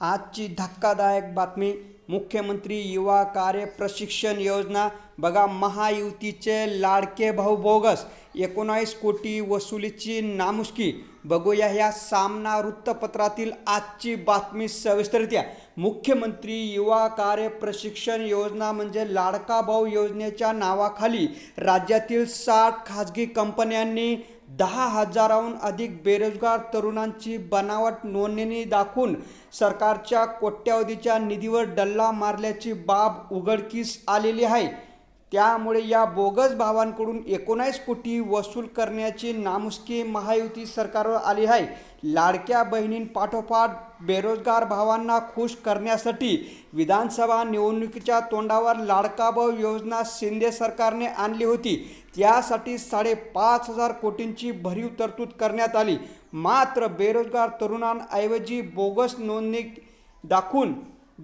आजची धक्कादायक बातमी मुख्यमंत्री युवा कार्य प्रशिक्षण योजना बघा महायुतीचे लाडके भाऊ बोगस एकोणावीस कोटी वसुलीची नामुष्की. बघूया ह्या सामना वृत्तपत्रातील आजची बातमी सविस्तरित्या मुख्यमंत्री युवा कार्य प्रशिक्षण योजना म्हणजे लाडका भाऊ योजनेच्या नावाखाली राज्यातील साठ खाजगी कंपन्यांनी दहा हजाराहून अधिक बेरोजगार तरुणांची बनावट नोंदणी दाखवून सरकारच्या कोट्यावधीच्या निधीवर डल्ला मारल्याची बाब उघडकीस आलेली आहे. त्यामुळे या बोगस भावांकडून एकोणावीस कोटी वसूल करण्याची नामुष्की महायुती सरकारवर आली आहे. लाडक्या बहिणींपाठोपाठ बेरोजगार भावांना खुश करण्यासाठी विधानसभा निवडणुकीच्या तोंडावर लाडका भाऊ योजना शिंदे सरकारने आणली होती. त्यासाठी साडेपाच हजार कोटींची भरीव तरतूद करण्यात आली. मात्र बेरोजगार तरुणांऐवजी बोगस नोंदणी दाखवून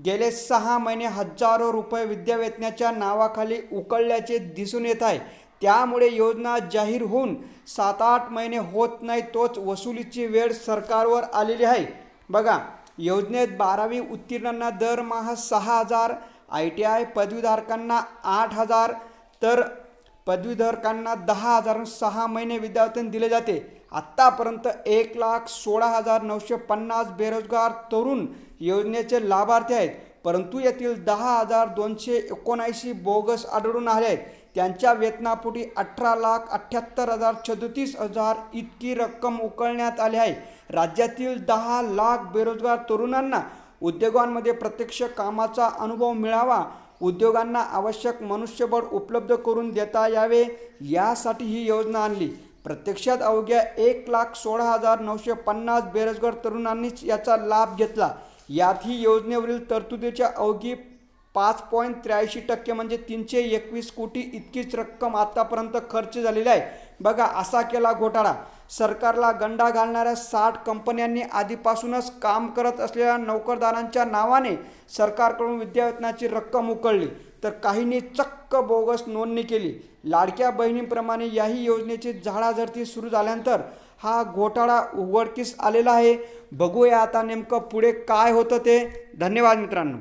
गेले सहा महिने हजारो रुपये विद्यावेतनाच्या नावाखाली उकळल्याचे दिसून येत आहे. त्यामुळे योजना जाहीर होऊन सात आठ महिने होत नाही तोच वसुलीची वेळ सरकारवर आलेली आहे. बघा योजनेत बारावी उत्तीर्णांना दरमहा सहा हजार आय टी आय पदवीधारकांना आठ हजार तर पदवीधारकांना दहा हजार सहा महिने विद्यावेतन दिले जाते. आत्तापर्यंत एक लाख सोळा हजार नऊशे पन्नास बेरोजगार तरुण योजनेचे लाभार्थी आहेत. परंतु येथील दहा हजार दोनशे एकोणऐंशी बोगस आढळून आले आहेत. त्यांच्या वेतनापोटी अठरा लाख अठ्ठ्याहत्तर हजार सदतीस हजार इतकी रक्कम उकळण्यात आली आहे. राज्यातील दहा लाख बेरोजगार तरुणांना उद्योगांमध्ये प्रत्यक्ष कामाचा अनुभव मिळावा उद्योगांना आवश्यक मनुष्यबळ उपलब्ध करून देता यावे यासाठी ही योजना आणली. प्रत्यक्षात अवघ्या एक लाख सोळा हजार नऊशे पन्नास बेरोजगार तरुणांनीच याचा लाभ घेतला. यात ही योजनेवरील तरतुदीच्या अवघी पाच पॉईंट त्र्याऐंशी टक्के म्हणजे तीनशे एकवीस कोटी इतकीच रक्कम आतापर्यंत खर्च झालेली आहे. बघा असा केला घोटाळा. सरकारला गंडा घालणाऱ्या साठ कंपन्यांनी आधीपासूनच काम करत असलेल्या नोकरदारांच्या नावाने सरकारकडून विद्यावेतनाची रक्कम उकळली. तर काहींनी चक्क बोगस नोंदणी केली. लाडक्या बहिणींप्रमाणे याही योजनेची झाडाझडती सुरू झाल्यानंतर हा घोटाळा उघडकीस आलेला आहे. बघूया आता नेमकं पुढे काय होतं ते. धन्यवाद मित्रांनो.